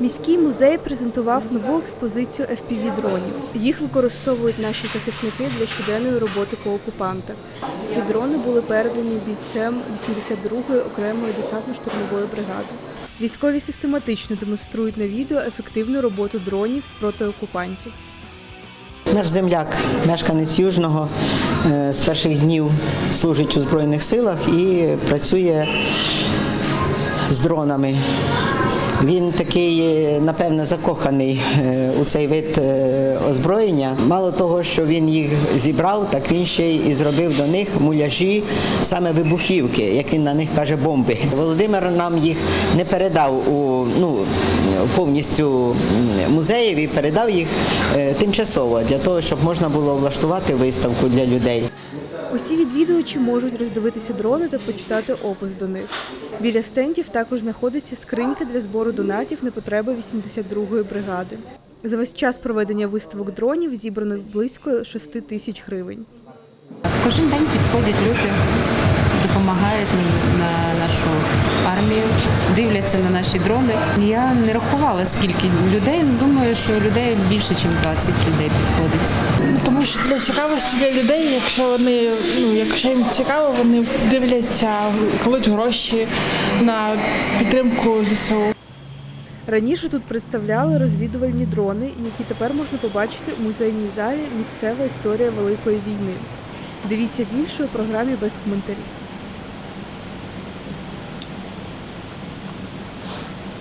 Міський музей презентував нову експозицію FPV-дронів. Їх використовують наші захисники для щоденної роботи по окупантах. Ці дрони були передані бійцем 82-ї окремої десантно-штурмової бригади. Військові систематично демонструють на відео ефективну роботу дронів проти окупантів. Наш земляк, мешканець Южного, е, з перших днів служить у Збройних силах і працює з дронами. Він такий, е, напевне, закоханий е, у цей вид е, озброєння. Мало того, що він їх зібрав, так він ще й зробив до них муляжі, саме вибухівки, як він на них каже, бомби. Володимир нам їх не передав у ну повністю музеєві, передав їх тимчасово для того, щоб можна було влаштувати виставку для людей. Усі відвідувачі можуть роздивитися дрони та почитати опис до них. Біля стендів також знаходиться скринька для збору донатів на потреби 82-ї бригади. За весь час проведення виставок дронів зібрано близько 6 тисяч гривень. Кожен день підходять люди, допомагають на нашу дивляться на наші дрони. Я не рахувала скільки людей. ну, Думаю, що людей більше, ніж 20 людей підходить. Тому що для цікавості для людей, якщо вони ну якщо їм цікаво, вони дивляться, кладуть гроші на підтримку ЗСУ. Раніше тут представляли розвідувальні дрони, які тепер можна побачити у музейній залі Місцева історія Великої війни. Дивіться більше у програмі без коментарів.